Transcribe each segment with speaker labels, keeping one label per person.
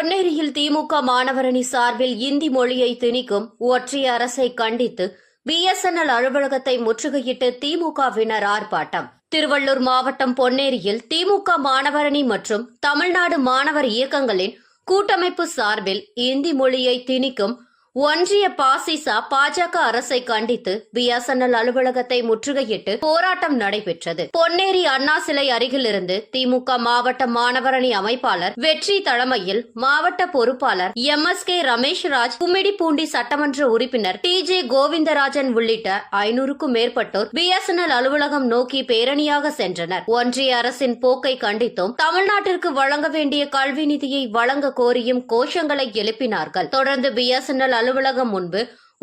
Speaker 1: திமுக மாணவரணி சார்பில் இந்தி மொழியை திணிக்கும் ஒற்றைய அரசை கண்டித்து பிஎஸ்என்எல் அலுவலகத்தை முற்றுகையிட்டு திமுகவினர் ஆர்ப்பாட்டம். திருவள்ளூர் மாவட்டம் பொன்னேரியில் திமுக மாணவரணி மற்றும் தமிழ்நாடு மாணவர் இயக்கங்களின் கூட்டமைப்பு சார்பில் இந்தி மொழியை திணிக்கும் ஒன்றிய பாசிசா பாஜக அரசை கண்டித்து பிஎஸ்என்எல் அலுவலகத்தை முற்றுகையிட்டு போராட்டம் நடைபெற்றது. பொன்னேரி அண்ணா சிலை அருகிலிருந்து திமுக மாவட்ட மாணவரணி அமைப்பாளர் வெற்றி தலைமையில் மாவட்ட பொறுப்பாளர் M S K Rameshraj Gummidipoondi சட்டமன்ற உறுப்பினர் டி ஜே கோவிந்தராஜன் உள்ளிட்ட ஐநூறுக்கும் மேற்பட்டோர் பிஎஸ்என்எல் அலுவலகம் நோக்கி பேரணியாக சென்றனர். ஒன்றிய அரசின் போக்கை கண்டித்தும் தமிழ்நாட்டிற்கு வழங்க வேண்டிய கல்வி நிதியை வழங்க கோரியும் கோஷங்களை எழுப்பினார்கள். தொடர்ந்து பிஎஸ்என்எல் அலுவலகம் முன்பு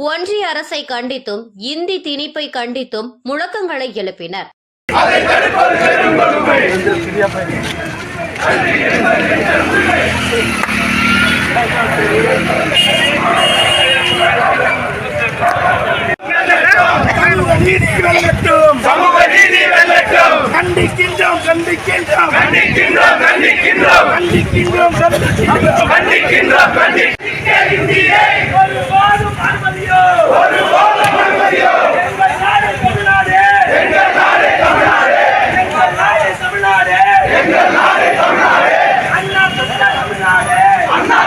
Speaker 1: ஒன்றிய அரசை கண்டித்தும் இந்தி திணிப்பை கண்டித்தும் முழக்கங்களை எழுப்பினர்.
Speaker 2: கண்டிக்கின்றோம் கண்டிக்கின்றோம்.
Speaker 3: கண்டிக்கின்றோம் கண்டிக்கின்றோம்.
Speaker 2: கண்டிக்கின்றோம் கண்டிக்கின்றோம்.
Speaker 3: கண்டிக்கின்றோம் கண்டிக்க இந்தியை
Speaker 2: ஒரு வாரம் அனுமதியோ
Speaker 3: ஒரு போதும் அனுமதியோ
Speaker 2: எங்கள் நாடு தமிழ்நாடு
Speaker 3: எங்கள் நாடு தமிழ்நாடு
Speaker 2: எங்கள் நாடு தமிழ்நாடு
Speaker 3: எங்கள் நாடு தமிழ்நாடு
Speaker 2: அண்ணா தந்த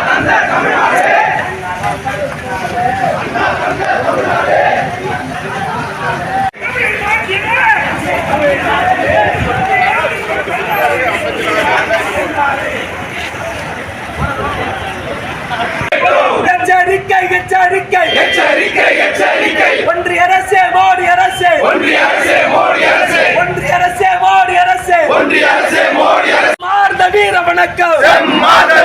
Speaker 2: தமிழ்நாடு
Speaker 3: அண்ணா தந்த தமிழ்நாடு
Speaker 2: எச்சரிக்கை எச்சரிக்கை.
Speaker 3: எச்சரிக்கை எச்சரிக்கை.
Speaker 2: வீர வணக்கம்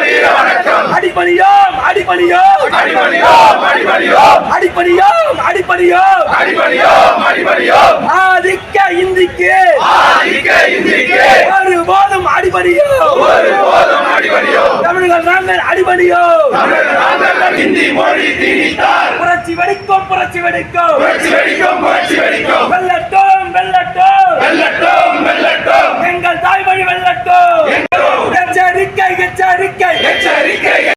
Speaker 3: வீர வணக்கம்
Speaker 2: அடிபணியோம் அடிபணியோம்.
Speaker 3: அடிபணியோம் அடிபணியோம்.
Speaker 2: அடிபணியோம் அடிபணியோம்.
Speaker 3: அடிபணியோம் அடிபணியோம்.
Speaker 2: ஆதிக்க இந்திக்கு.
Speaker 3: ஆதிக்க இந்திக்கு.
Speaker 2: ஒரு போதும் அடிபணியோம்.
Speaker 3: ஒரு போதும் அடிபணியோம்.
Speaker 2: தமிழர்கள் நாங்கள் அடிபணியோம்.
Speaker 3: தமிழர்கள் நாங்கள் இந்தி மொழி திணித்தால்.
Speaker 2: புரட்சி வெடிக்கும் புரட்சி வெடிக்கும்.
Speaker 3: புரட்சி வெடிக்கும் புரட்சி வெடிக்கும்.
Speaker 2: வெள்ளட்டோம் வெள்ளட்டோம் வெள்ளட்டோம் வெள்ளட்டோம் எங்கள்